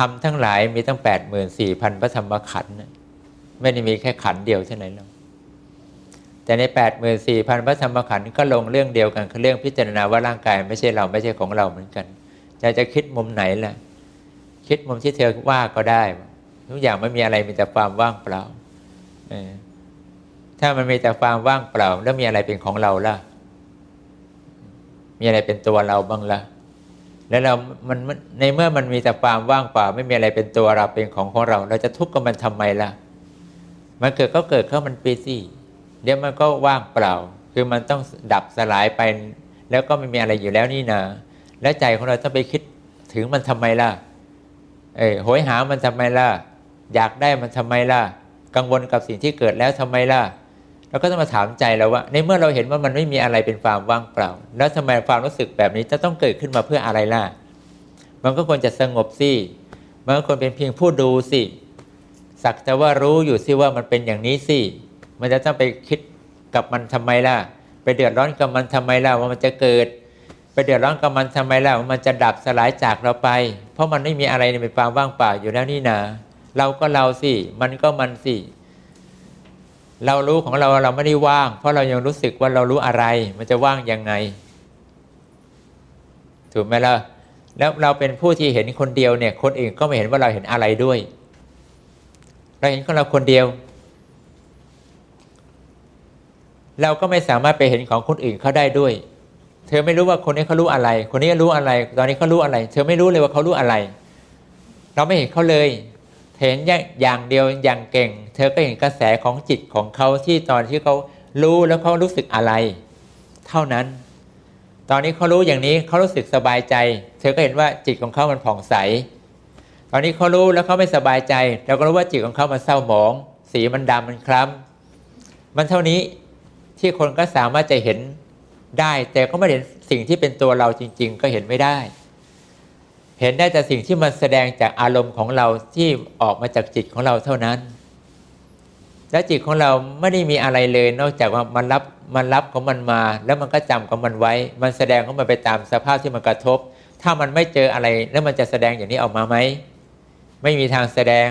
ทำทั้งหลายมีตั้งแปดหมื่นสี่พันพระธรรมขันธ์ไม่ได้มีแค่ขันธ์เดียวเท่านั้นหรอกแต่ในแปดหมื่นสี่พันพระธรรมขันธ์ก็ลงเรื่องเดียวกันคือเรื่องพิจารณาว่าร่างกายไม่ใช่เราไม่ใช่ของเราเหมือนกันจะจะคิดมุมไหนล่ะ คิดมุมที่เธอว่าก็ได้ ทุกอย่างไม่มีอะไรมีแต่ความว่างเปล่าถ้ามันมีแต่ความว่างเปล่า แล้วมีอะไรเป็นของเราล่ะ มีอะไรเป็นตัวเราบ้างล่ะ แล้วเรามันในเมื่อมันมีแต่ความว่างเปล่า ไม่มีอะไรเป็นตัวเราเป็นของของเรา เราจะทุกข์กับมันทำไมล่ะ มันเกิดก็เกิดเข้ามันปีสิเดี๋ยวมันก็ว่างเปล่า คือมันต้องดับสลายไป แล้วก็ไม่มีอะไรอยู่แล้วนี่นะแล้วใจของเราต้องไปคิดถึงมันทำไมล่ะ เออโหยหามันทำไมล่ะ อยากได้มันทำไมล่ะ กังวลกับสิ่งที่เกิดแล้วทำไมล่ะ เราก็ต้องมาถามใจเราว่า ในเมื่อเราเห็นว่ามันไม่มีอะไรเป็นความว่างเปล่า แล้วทำไมความรู้สึกแบบนี้จะต้องเกิดขึ้นมาเพื่ออะไรล่ะ มันก็ควรจะสงบสิมันก็ควรเป็นเพียงผู้ดูสิสักแต่ว่ารู้อยู่สิว่ามันเป็นอย่างนี้สิมันจะต้องไปคิดกับมันทำไมล่ะ ไปเดือดร้อนกับมันทำไมล่ะว่ามันจะเกิด ไปเดือดร้อนกับมันทำไมล่ะว่ามันจะดับสลายจากเราไป เพราะมันไม่มีอะไรในเป็นความว่างเปล่าอยู่แล้วนี่นะเราก็เราสิมันก็มันสิ เรารู้ของเราเราไม่ได้ว่าง เพราะเรายังรู้สึกว่าเรารู้อะไร มันจะว่างยังไง ถูกไหมล่ะแล้วเราเป็นผู้ที่เห็นคนเดียวเนี่ย คนอื่นก็ไม่เห็นว่าเราเห็นอะไรด้วย เราเห็นของเราคนเดียว เราก็ไม่สามารถไปเห็นของคนอื่นเขาได้ด้วย เธอไม่รู้ว่าคนนี้เขารู้อะไร คนนี้รู้อะไร ตอนนี้เขารู้อะไร เธอไม่รู้เลยว่าเขารู้อะไร เราไม่เห็นเขาเลย เห็นอย่างเดียวอย่างเก่ง เธอก็เห็นกระแสของจิตของเขาที่ตอนที่เขารู้แล้วเขารู้สึกอะไร เท่านั้น ตอนนี้เขารู้อย่างนี้เขารู้สึกสบายใจ เธอก็เห็นว่าจิตของเขามันผ่องใส ตอนนี้เขารู้แล้วเขาไม่สบายใจ เราก็รู้ว่าจิตของเขามันเศร้าหมอง สีมันดำมันคล้ำมันเท่านี้ที่คนก็สามารถจะเห็นได้ แต่ก็ไม่เห็นสิ่งที่เป็นตัวเราจริง ๆ ก็เห็นไม่ได้ เห็นได้แต่สิ่งที่มันแสดงจากอารมณ์ของเราที่ออกมาจากจิตของเราเท่านั้น และจิตของเราไม่ได้มีอะไรเลย นอกจากว่ามันรับมันรับของมันมา แล้วมันก็จำของมันไว้ มันแสดงของมันไปตามสภาพที่มันกระทบ ถ้ามันไม่เจออะไรแล้วมันจะแสดงอย่างนี้ออกมาไหมไม่มีทางแสดง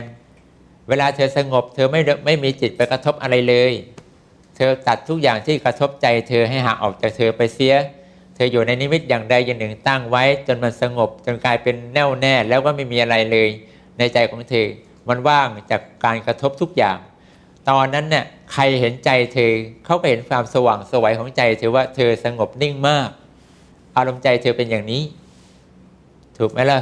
เวลาเธอสงบ เธอไม่ไม่มีจิตไปกระทบอะไรเลย เธอตัดทุกอย่างที่กระทบใจ เธอให้ห่างออกจากเธอไปเสีย ธออยู่ในนิมิตอย่างใดอย่างหนึ่งตั้งไว้จนมันสงบ จนกลายเป็นแน่วแน่แล้วก็ไม่มีอะไรเลย ในใจของเธอ มันว่างจากการกระทบทุกอย่าง ตอนนั้นเนี่ยใครเห็นใจเธอเขาก็เห็นความสว่างสวัยของใจเธอว่าเธอสงบนิ่งมาก อารมณ์ใจเธอเป็นอย่างนี้ ถูกไหมล่ะ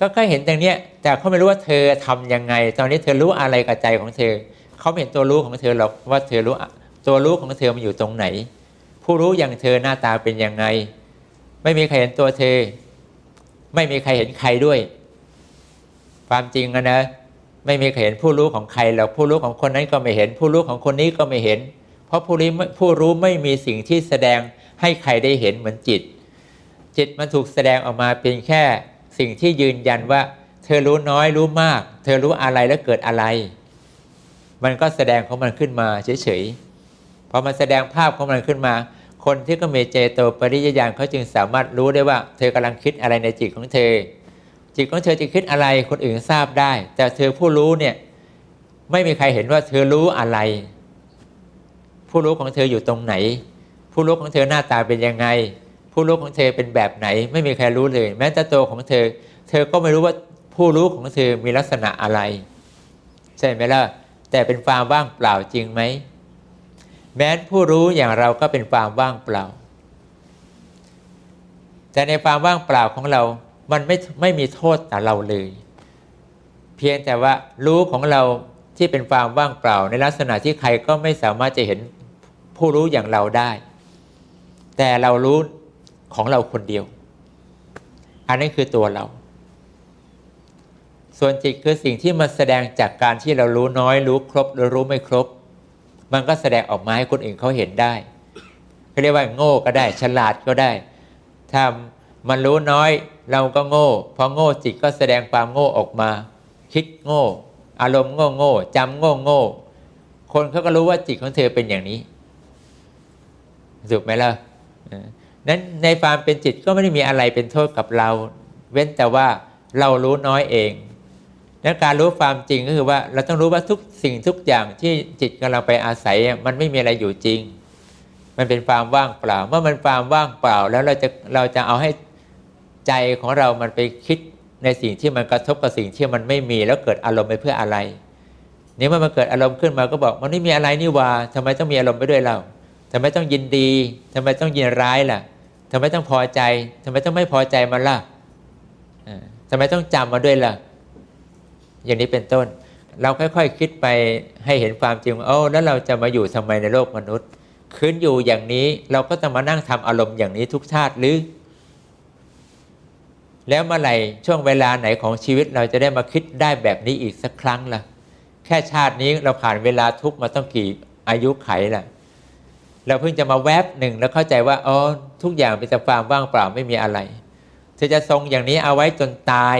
ก็แค่เห็นอย่างเนี้ยแต่เขาไม่รู้ว่าเธอทํำยังไง ตอนนี้เธอรู้อะไรกับใจของเธอเขาไม่เห็นตัวรู้ของเธอหรอกว่าเธอรู้ตัวรู้ของเธอมันอยู่ตรงไหน ผู้รู้อย่างเธอหน้าตาเป็นยังไง ไม่มีใครเห็นตัวเธอ ไม่มีใครเห็นใครด้วย ความจริงอะนะไม่มีใครเห็นผู้รู้ของใครหรอกผู้รู้ของคนนั้นก็ไม่เห็น ผู้รู้ของคนนี้ก็ไม่เห็น เพราะผู้รู้ผู้รู้ไม่มีสิ่งที่แสดงให้ใครได้เห็นเหมือนจิต จิตมันถูกแสดงออกมาเพียงแค่สิ่งที่ยืนยันว่า เธอรู้น้อยรู้มาก เธอรู้อะไรแล้วเกิดอะไร มันก็แสดงของมันขึ้นมาเฉยๆพอมันแสดงภาพของมันขึ้นมา คนที่ก็มีเจโตปริยญาณเขาจึงสามารถรู้ได้ว่า เธอกำลังคิดอะไรในจิตของเธอ จิตของเธอจะคิดอะไรคนอื่นทราบได้ แต่เธอผู้รู้เนี่ยไม่มีใครเห็นว่าเธอรู้อะไร ผู้รู้ของเธออยู่ตรงไหน ผู้รู้ของเธอหน้าตาเป็นยังไง ผู้รู้ของเธอเป็นแบบไหน ไม่มีใครรู้เลย แม้แต่ตัวของเธอ เธอก็ไม่รู้ว่าผู้รู้ของเธอมีลักษณะอะไร ใช่ไหมล่ะแต่เป็นความว่างเปล่าจริงไหม แม้ผู้รู้อย่างเราก็เป็นความว่างเปล่า แต่ในความว่างเปล่าของเรา มันไม่ไม่มีโทษต่อเราเลย เพียงแต่ว่ารู้ของเราที่เป็นความว่างเปล่า ในลักษณะที่ใครก็ไม่สามารถจะเห็นผู้รู้อย่างเราได้ แต่เรารู้ของเราคนเดียว อันนี้คือตัวเรา ส่วนจิตคือสิ่งที่มันแสดงจากการที่เรารู้น้อย รู้ครบหรือรู้ไม่ครบ มันก็แสดงออกมาให้คนอื่นเขาเห็นได้เขาเรียกว่าโง่ก็ได้ ฉลาดก็ได้ถ้ามันรู้น้อยเราก็โง่พอโง่จิตก็แสดงความโง่ออกมา คิดโง่ อารมณ์โง่โง่จำโง่โง่คนเขาก็รู้ว่าจิตของเธอเป็นอย่างนี้ถูกไหมล่ะนั้นในความเป็นจิตก็ไม่ได้มีอะไรเป็นโทษกับเรา เว้นแต่ว่าเรารู้น้อยเอง และการรู้ความจริงก็คือว่าเราต้องรู้ว่าทุกสิ่งทุกอย่างที่จิตกำลังไปอาศัยมันไม่มีอะไรอยู่จริง มันเป็นความว่างเปล่า เมื่อมันความว่างเปล่าแล้วเราจะเราจะเอาให้ใจของเรามันไปคิดในสิ่งที่มันกระทบกับสิ่งที่มันไม่มีแล้วเกิดอารมณ์ไปเพื่ออะไรนี่เมื่อมันเกิดอารมณ์ขึ้นมาก็บอกมันไม่มีอะไรนี่ว่าทำไมต้องมีอารมณ์ไปด้วยเราทำไมต้องยินดีทำไมต้องยินร้ายล่ะทำไมต้องพอใจทำไมต้องไม่พอใจมันล่ะอ่าทำไมต้องจำมาด้วยล่ะ อย่างนี้เป็นต้น เราค่อยๆคคิดไปให้เห็นความจริงว่าโอ้แล้วเราจะมาอยู่ทำไมในโลกมนุษย์คืนอยู่อย่างนี้เราก็จะมานั่งทำอารมณ์อย่างนี้ทุกชาติหรือ แล้วเมื่อไหร่ช่วงเวลาไหนของชีวิตเราจะได้มาคิดได้แบบนี้อีกสักครั้งล่ะ แค่ชาตินี้เราผ่านเวลาทุกมาต้องกี่อายุไขล่ะ เราเพิ่งจะมาแวบหนึ่งแล้วเข้าใจว่าอ๋อทุกอย่างเป็นแต่ความว่างเปล่าไม่มีอะไรเธอจะทรงอย่างนี้เอาไว้จนตาย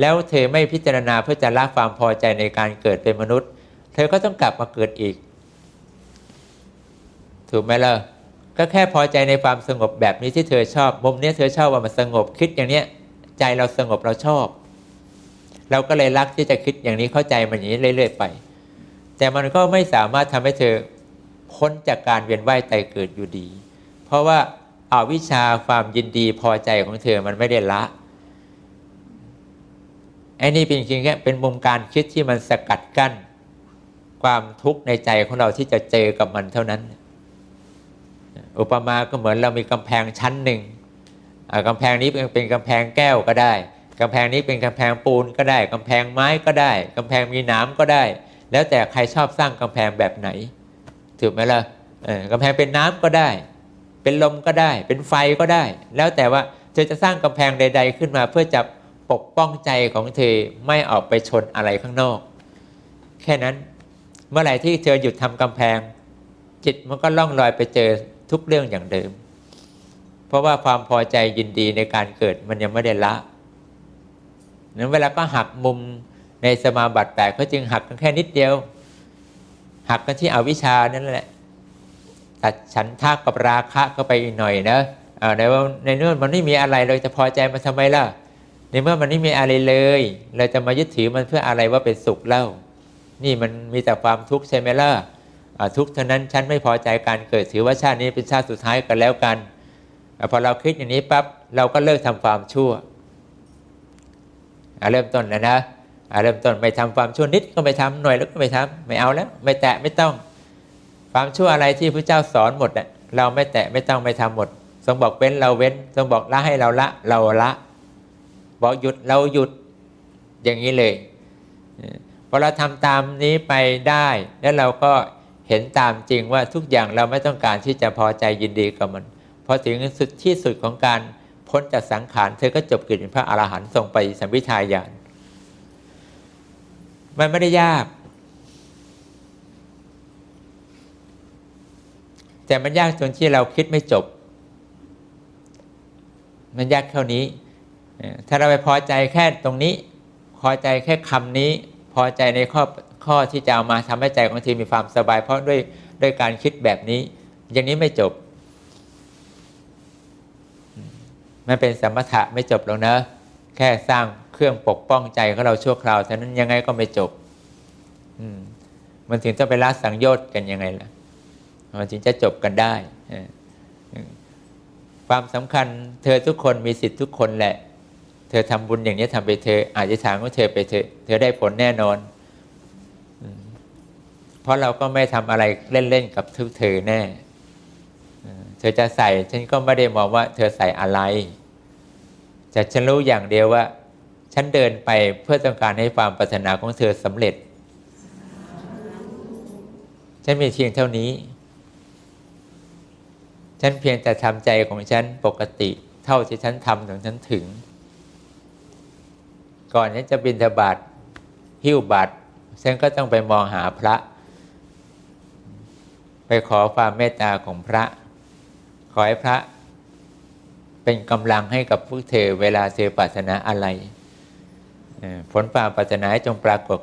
แล้วเธอไม่พิจารณาเพื่อจะละความพอใจในการเกิดเป็นมนุษย์ เธอก็ต้องกลับมาเกิดอีก ถูกไหมล่ะก็แค่พอใจในความสงบแบบนี้ที่เธอชอบ มุมเนี้ยเธอชอบว่ามันสงบคิดอย่างเนี้ย ใจเราสงบเราชอบ เราก็เลยรักที่จะคิดอย่างนี้เข้าใจมันอย่างนี้เรื่อยๆไป แต่มันก็ไม่สามารถทำให้เธอพ้นจากการเวียนว่ายตายเกิดอยู่ดี เพราะว่าอาวิชชาความยินดีพอใจของเธอมันไม่ได้ละ ไอ้นี่เป็นจริงแค่เป็นมุมการคิดที่มันสกัดกั้น ความทุกข์ในใจของเราที่จะเจอกับมันเท่านั้น อุปมาก็เหมือนเรามีกำแพงชั้นหนึ่งอ่ากำแพงนี้เป็นเป็นกำแพงแก้วก็ได้กำแพงนี้เป็นกำแพงปูนก็ได้กำแพงไม้ก็ได้กำแพงมีหน้ำก็ได้ แล้วแต่ใครชอบสร้างกำแพงแบบไหนถูกไหมล่ะกำแพงเป็นน้ำก็ได้ เป็นลมก็ได้ เป็นไฟก็ได้ แล้วแต่ว่าเธอจะสร้างกำแพงใด ๆ ขึ้นมาเพื่อจะ ปกป้องใจของเธอไม่ออกไปชนอะไรข้างนอก แค่นั้นเมื่อไหร่ที่เธอหยุดทำกำแพง จิตมันก็ล่องลอยไปเจอทุกเรื่องอย่างเดิม เพราะว่าความพอใจยินดีในการเกิดมันยังไม่ได้ละนั้นเวลาก็หักมุมในสมาบัติแปดเขาจึงหักกันแค่นิดเดียว หักกันที่อวิชานั่นแหละ ตัดฉันทากับราคะก็ไปอีกหน่อยนะในว่าในนื่องมันไม่มีอะไรเราจะพอใจมันทำไมล่ะ เมื่อมันไม่มีอะไรเลย เราจะมายึดถือมันเพื่ออะไรว่าเป็นสุขเล่า นี่มันมีแต่ความทุกข์ใช่ไหมล่ะอ่าทุกข์เท่านั้นฉันไม่พอใจการเกิดถือว่าชาตินี้เป็นชาติสุดท้ายกันแล้วกันอพอเราคิดอย่างนี้ปั๊บเราก็เลิกทำความชั่วเริ่มต้นแล้วนะเริ่มต้นไม่ทำความชั่วนิดก็ไม่ทำหน่อยแล้วก็ไม่ทำไม่เอาแล้ว ไม่แตะไม่ต้อง ความชั่วอะไรที่พระเจ้าสอนหมดเราไม่แตะไม่ต้องไม่ทำหมดทรงบอกเว้นเราเว้นทรงบอกละให้เราละเราละ บอกหยุดเราหยุดอย่างนี้เลยพอเราทำตามนี้ไปได้แล้วเราก็เห็นตามจริงว่าทุกอย่างเราไม่ต้องการที่จะพอใจยินดีกับมันพอถึงสุดที่สุดของการพ้นจากสังขารเธอก็จบกิจเป็นพระอรหันต์ทรงไปสัมวิทายานมันไม่ได้ยาก แต่มันยากจนที่เราคิดไม่จบ มันยากเท่านี้ ถ้าเราไปพอใจแค่ตรงนี้ พอใจแค่คำนี้ พอใจในข้อข้อที่จะเอามาทำให้ใจของทีมีความสบาย เพราะด้วยด้วยการคิดแบบนี้ อย่างนี้ไม่จบมันเป็นสมถะไม่จบหรอกนะ แค่สร้างเครื่องปกป้องใจของเราชั่วคราวเท่านั้นยังไงก็ไม่จบมันถึงจะไปละสังโยชน์กันยังไงล่ะมันจึงจะจบกันได้ ความสำคัญเธอทุกคนมีสิทธิ์ทุกคนแหละ เธอทำบุญอย่างนี้ทำไปเธออาจจะถามว่าเธอไปเธอเธอได้ผลแน่นอน เพราะเราก็ไม่ทำอะไรเล่นๆกับทุกเธอแน่ เธอจะใส่ฉันก็ไม่ได้มองว่า เธอใส่อะไร แต่ฉันรู้อย่างเดียวว่า ฉันเดินไปเพื่อต้องการให้ความปรารถนาของเธอสำเร็จ ฉันมีเพียงเท่านี้ ฉันเพียงแต่ทำใจของฉันปกติ เท่าที่ฉันทำของฉันถึง ก่อนฉันจะบินทบาทหิ้วบาทฉันก็ต้องไปมองหาพระ ไปขอความเมตตาของพระ ขอให้พระ เป็นกำลังให้กับพวกเธอเวลาเธอปรารถนาอะไรผลความปรารถนาจงปรากฏ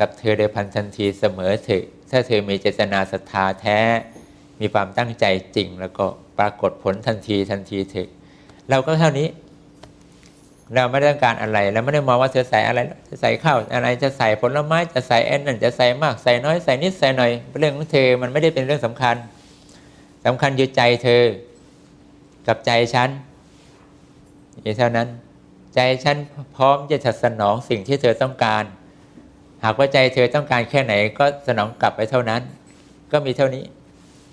กับเธอโดยพันทันทีเสมอเถอะถ้าเธอมีเจตนาศรัทธาแท้ มีความตั้งใจจริงแล้วก็ปรากฏผลทันทีทันทีเถอะเราก็เท่านี้ เราไม่ต้องการอะไรเราไม่ได้มองว่าจะใส่อะไรจะใส่ข้าวอะไรจะใส่ผลไม้จะใส่แอนนั่นจะใส่มากใส่น้อยใส่นิดใส่หน่อยเรื่องของเธอมันไม่ได้เป็นเรื่องสำคัญสำคัญอยู่ใจเธอ กับใจฉันอย่างเท่านั้น ใจฉันพร้อมจะจะสนองสิ่งที่เธอต้องการ หากว่าใจเธอต้องการแค่ไหนก็สนองกลับไปเท่านั้น ก็มีเท่านี้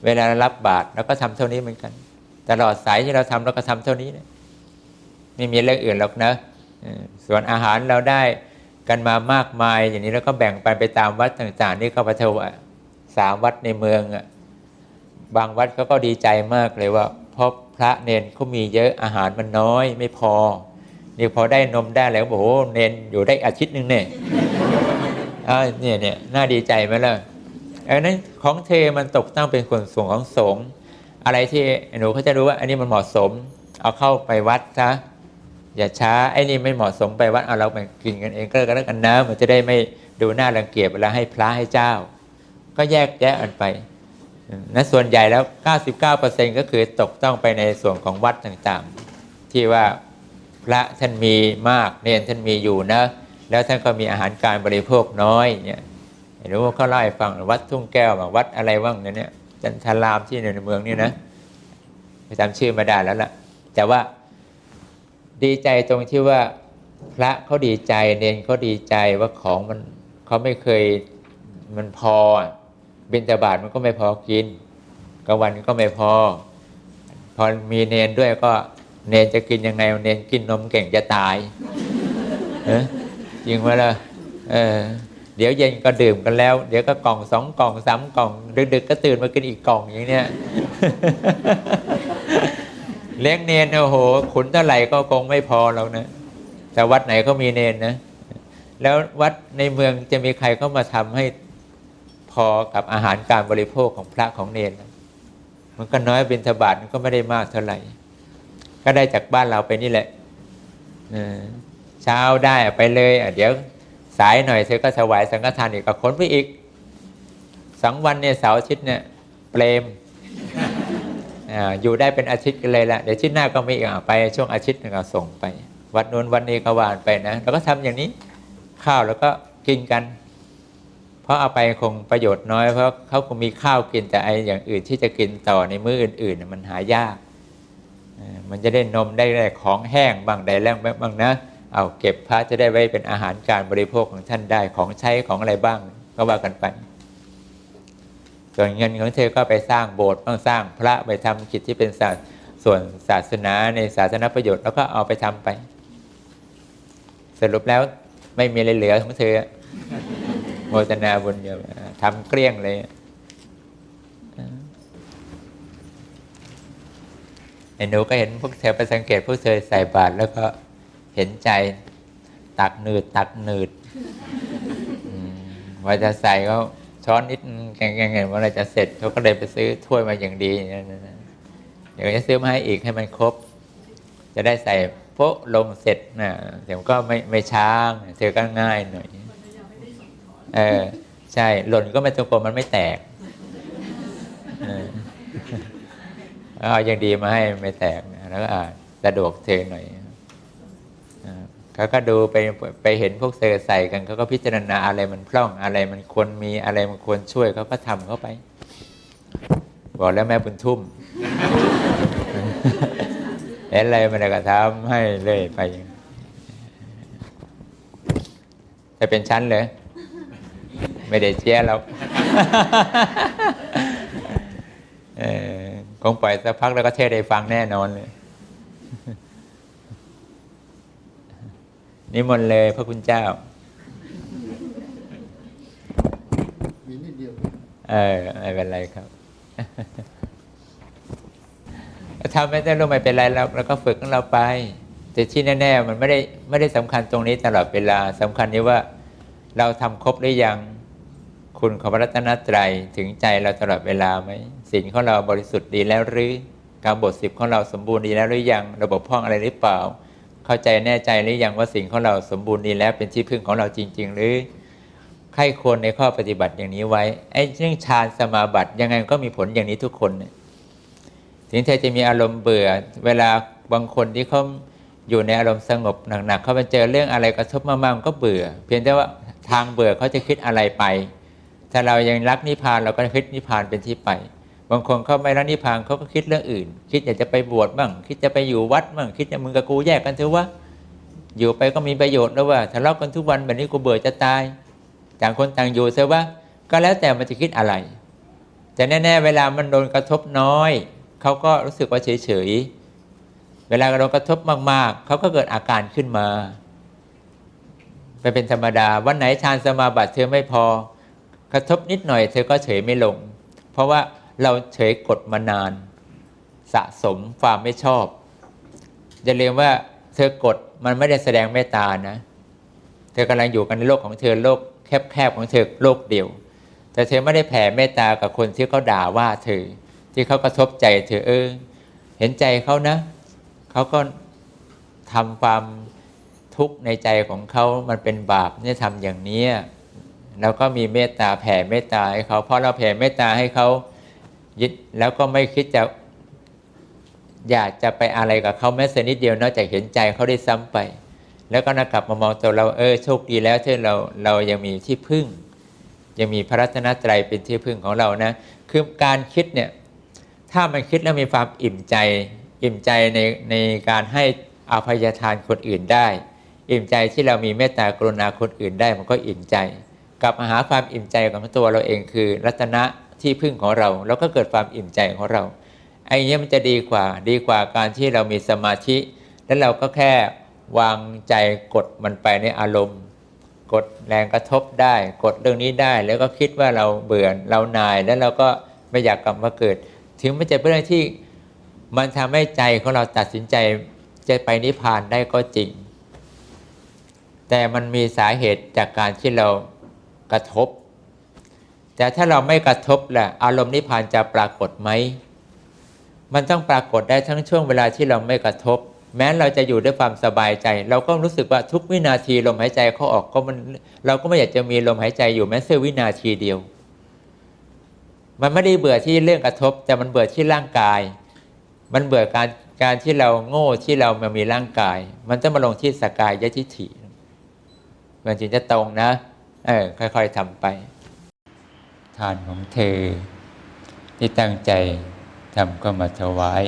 เวลารับบาตรเราก็ทำเท่านี้เหมือนกัน ตลอดสายที่เราทำเราก็ทำเท่านี้เนะ ไม่มีเรื่องอื่นหรอกนะส่วนอาหารเราได้กันมามากมายอย่างนี้แล้วก็แบ่งปันไปตามวัดต่างๆนี่เขาพระเทวะสามวัดในเมืองอะบางวัดเขาก็ดีใจมากเลยว่าเพราะพระเนนเขามีเยอะอาหารมันน้อยไม่พอนี่พอได้นมได้แล้วโอ้โหเนนอยู่ได้อาทิตย์หนึ่งเนี่ยอ่าเนี่ยเนี่ยน่าดีใจไหมล่ะอันนั้นของเทมันตกตั้งเป็นคนส่วนของสงอะไรที่หนูเขาจะรู้ว่า อันนี้มันเหมาะสม เอาเข้าไปวัดซะ อย่าช้าไอ้นี่ไม่เหมาะสมไปวัดเอาเราไปกินกันเองก็แล้วกันนะมันจะได้ไม่ดูน่ารังเกียจเวลาให้พระให้เจ้า ก็แยกแยะกันไปนะส่วนใหญ่แล้ว 99%ก็คือตกต้องไปในส่วนของวัดต่างๆ ที่ว่าพระท่านมีมากเนนท่านมีอยู่นะ แล้วท่านก็มีอาหารการบริโภคน้อยเนี่ยหรือว่าเขาเล่าให้ฟังวัดทุ่งแก้วบางวัดอะไรบ้างเนี่ยจันทรามที่ในเมืองนี่นะไปจำชื่อไม่ได้แล้วล่ะแต่ว่า ดีใจตรงที่ว่าพระเขาดีใจเนนเขาดีใจว่าของมันเขาไม่เคยมันพอ บิณฑบาตมันก็ไม่พอกินกลางวันก็ไม่พอ พอมีเนนด้วยก็เนนจะกินยังไงเนนกินนมเก่งจะตายเออจริงไหมล่ะเออเดี๋ยวเย็นก็ดื่มกันแล้ว เดี๋ยวก็กล่องสองกล่องสามกล่อง ดึกๆก็ตื่นมากินอีกกล่องอย่างเนี้ย เลี้ยงเนนโอ้โหขุนเท่าไหร่ก็คงไม่พอแล้วนะ แต่วัดไหนก็มีเนนนะ แล้ววัดในเมืองจะมีใครเข้ามาทำให้พอกับอาหารการบริโภคของพระของเนนมันก็น้อยบิณฑบาตมันก็ไม่ได้มากเท่าไหร่ ก็ได้จากบ้านเราไปนี่แหละเช้าได้ไปเลยเดี๋ยวสายหน่อยเธอก็ถวายสังฆทานอีกก็ขนไปอีกสองวันเนี่ยเสาร์อาทิตย์เนี่ยเปรม อยู่ได้เป็นอาทิตย์กันเลยละเดี๋ยวอาทิตย์หน้าก็มีอีกอะไปช่วงอาทิตย์หนึ่งก็ส่งไป วัดนู้นวันนี้ก็วานไปนะเราก็ทำอย่างนี้ข้าวแล้วก็กินกัน เพราะเอาไปคงประโยชน์น้อยเพราะเขาคงมีข้าวกินแต่ไออย่างอื่นที่จะกินต่อในมื้ออื่นๆน่ะมันหายาก มันจะได้นมได้ไของแห้งบางได้แรงบ้างนะเอาเก็บพระจะได้ไว้เป็นอาหารการบริโภคของท่านได้ของใช้ของอะไรบ้างก็ว่ากันไป ส่วนเงินของเธอก็ไปสร้างโบสถ์บ้างสร้างพระไปทำกิจที่เป็นศาสส่วนศาสนาในศาสนาประโยชน์แล้วก็เอาไปทำไป สรุปแล้วไม่มีอะไรเหลือของเธอโมทนาบุญเยอะทำเกลี้ยงเลยไอ้หนูก็เห็นพวกเธอไปสังเกตพวกเธอใส่บาตรแล้วก็เห็นใจตักหนืดตักหนืดอืมว่าจะใส่ก็ ช้อนนิดแกงๆๆว่าเรจะเสร็จเขาก็เลยไปซื้อถ้วยมาอย่างดีเดี๋ยวจะซื้อมาให้อีกให้มันครบ จะได้ใส่โป๊ะลงเสร็จนะเดี๋ยวก็ไม่ไม่ช้าเธอก็ง่ายหน่อยเออใช่หล่นก็ไม่ตรงกลมมันไม่แตกเอาอย่างดีมาให้ไม่แตกแล้วก็อ่าสะดวกเธอหน่อย เขาก็ดูไปไปเห็นพวกเธอใส่กันเขาก็พิจารณาอะไรมันพร่องอะไรมันควรมีอะไรมันควรช่วยเขาก็ทำเข้าไป บอกแล้วแม่บุญทุ่มเห็นอะไรมันก็ทำให้เลยไปจะเป็นชั้นเลยไม่ได้เชียร์เราเออคงปล่อยสักพักแล้วก็เทศได้ฟังแน่นอนเลย นิมนต์เลยพระคุณเจ้ามีนิดเดียวเออไม่เป็นไรครับทำไม่ได้รู้ไม่เป็นไรเราเราก็ฝึกของเราไป แต่ที่แน่ๆมันไม่ได้ไม่ได้สำคัญตรงนี้ตลอดเวลาสำคัญที่ว่าเราทำครบหรือยังคุณของพระรัตนตรัยถึงใจเราตลอดเวลาไหมศีลของเราบริสุทธิ์ดีแล้วหรือการบทสิบของเราสมบูรณ์ดีแล้วหรือยัง ระบบพร่องอะไรหรือเปล่า เข้าใจแน่ใจหรือยังว่าสิ่งของเราสมบูรณ์ดีแล้วเป็นที่พึ่งของเราจริง ๆ หรือใครควรในข้อปฏิบัติอย่างนี้ไว้ไอ้เรื่องฌานสมาบัติยังไงก็มีผลอย่างนี้ทุกคนถึงเธอจะมีอารมณ์เบื่อ เวลาบางคนที่เขาอยู่ในอารมณ์สงบหนักๆเขาไปเจอเรื่องอะไรกระทบมากๆมันก็เบื่อ เพียงแต่ว่าทางเบื่อเขาจะคิดอะไรไป ถ้าเรายังรักนิพพานเราก็คิดนิพพานเป็นที่ไป บางคนเขาไม่รักนิพพานเขาก็คิดเรื่องอื่น คิดอยากจะไปบวชบ้างคิดจะไปอยู่วัดบ้างคิดจะมึงกับกูแยกกันเถอะวะอยู่ไปก็มีประโยชน์แล้วว่าทะเลาะกันทุกวันแบบนี้กูเบื่อจะตาย ต่างคนต่างอยู่เสียว่าก็แล้วแต่มันจะคิดอะไร แต่แน่ ๆ เวลามันโดนกระทบน้อยเขาก็รู้สึกว่าเฉยๆเวลาโดนกระทบมากๆเขาก็เกิดอาการขึ้นมาไปเป็นธรรมดา วันไหนฌานสมาบัติเธอไม่พอกระทบนิดหน่อยเธอก็เฉยไม่ลง เพราะว่า เราเฉยกดมานาน สะสมความไม่ชอบอย่าลืมว่าเธอกดมันไม่ได้แสดงเมตตานะ เธอกำลังอยู่กันในโลกของเธอโลกแคบๆของเธอโลกเดียว แต่เธอไม่ได้แผ่เมตตากับคนที่เขาด่าว่าเธอ ที่เขากระทบใจเธอเออเห็นใจเขานะเขาก็ทำความทุกข์ในใจของเขามันเป็นบาปเนี่ยทำอย่างนี้แล้วก็มีเมตตาแผ่เมตตาให้เขาเพราะเราแผ่เมตตาให้เขา ยึดแล้วก็ไม่คิดจะอยากจะไปอะไรกับเขาแม้แต่นิดเดียวนอกจากเห็นใจเขาได้ซ้ำไป แล้วก็นกลับมามองตัวเราเออโชคดีแล้วที่เราเรายังมีที่พึ่ง ยังมีพระรัตนตรัยเป็นที่พึ่งของเรานะคือการคิดเนี่ยถ้ามันคิดแล้วมีความอิ่มใจ อิ่มใจในในการให้อภัยทานคนอื่นได้ อิ่มใจที่เรามีเมตตากรุณาคนอื่นได้มันก็อิ่มใจ กลับมาหาความอิ่มใจของตัวเราเองคือรัตนะ ที่พึ่งของเรา แล้วก็เกิดความอิ่มใจของเราไอ้นี้มันจะดีกว่าดีกว่าการที่เรามีสมาธิ แล้วเราก็แค่วางใจกดมันไปในอารมณ์ กดแรงกระทบได้ กดเรื่องนี้ได้ แล้วก็คิดว่าเราเบื่อเรานาย แล้วเราก็ไม่อยากกลับมาเกิด ถึงมันจะเป็นเรื่องที่มันทำให้ใจของเราตัดสินใจจะไปนิพพานได้ก็จริง แต่มันมีสาเหตุจากการที่เรากระทบ แต่ถ้าเราไม่กระทบล่ะอารมณ์นิพพานจะปรากฏไหม มันต้องปรากฏได้ทั้งช่วงเวลาที่เราไม่กระทบ แม้เราจะอยู่ด้วยความสบายใจ เราก็รู้สึกว่าทุกวินาทีลมหายใจเขาออกก็มันเราก็ไม่อยากจะมีลมหายใจอยู่แม้เสี้ยววินาทีเดียว มันไม่ได้เบื่อที่เรื่องกระทบ แต่มันเบื่อที่ร่างกาย มันเบื่อการการที่เราโง่ที่เรามามีร่างกาย มันจะมาลงที่สกายยะทิฐิมันจึงจะตรงนะ เออค่อย ๆทำไป ทานของเธอ ที่ตั้งใจทำก็มาถวาย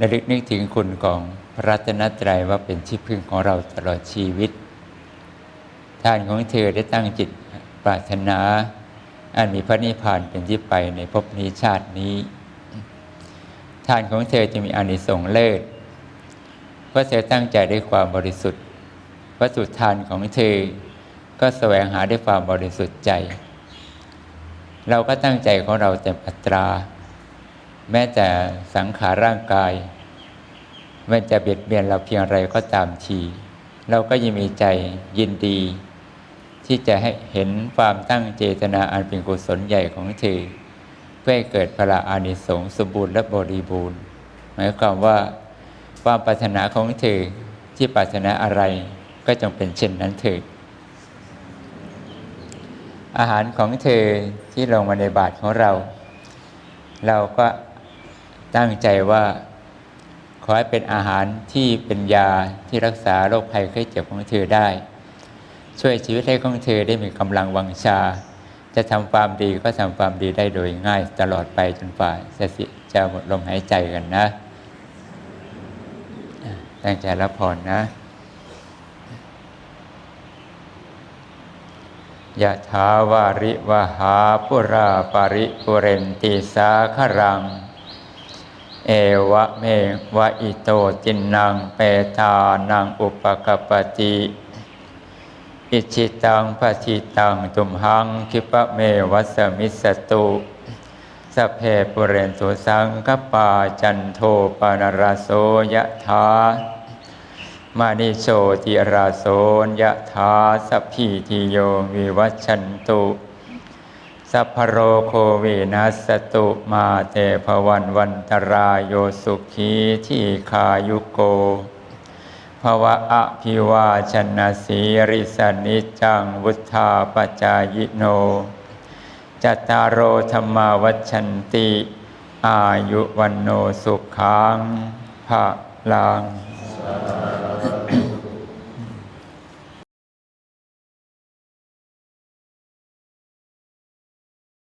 ระลึกนึกถึงคุณของพระรัตนตรัยว่าเป็นที่พึ่งของเราตลอดชีวิต ทานของเธอได้ตั้งจิตปรารถนา อันมีพระนิพพานเป็นที่ไปในภพนี้ชาตินี้ ทานของเธอจะมีอานิสงส์เลิศเพราะเธอตั้งใจด้วยความบริสุทธิ์วัตถุทานของเธอ ก็แสวงหาด้วยความบริสุทธิ์ใจ เราก็ตั้งใจของเราเต็มอัตรา แม้แต่สังขารร่างกายมันจะเบียดเบียนเราเพียงไรก็ตามที เราก็ยังมีใจยินดี ที่จะให้เห็นความตั้งเจตนาอันเป็นกุศลใหญ่ของเธอเพื่อให้เกิดพละอานิสงส์สมบูรณ์และบริบูรณ์ หมายความว่าความปรารถนาของเธอที่ปรารถนาอะไรก็จงเป็นเช่นนั้นเถิด อาหารของเธอที่ลงมาในบาทของเรา เราก็ตั้งใจว่าขอให้เป็นอาหารที่เป็นยาที่รักษาโรคภัยไข้เจ็บของเธอได้ ช่วยชีวิตให้ของเธอได้มีกำลังวังชา จะทำความดีก็ทำความดีได้โดยง่ายตลอดไปจนฝ่าจะสิจะหมดลมหายใจกันนะอะตั้งใจรับพรนะ ยะถาวาริวหาปุราปาริปุเรนติสาครัง เอวะเมวะอิโตจินนังเปตานังอุปกปปติอิชิตังปฏิตังตุมหังคิปะเมวัสมิสตุสเพปุเรนตุสังกปาจันโทปนรโสยะถา มานิโชติราโสนยะถาสัพพิติโยวิวัชชันตุสัพพโรโควินัสตุมาเตภวันวันตรายโยสุขีที่ขายุโกภวะอภิวาชนะสีริสนิจังวุธาปจายโน จัตตารโอธรรมาวัชันติ อายุวันโนสุขังภะลัง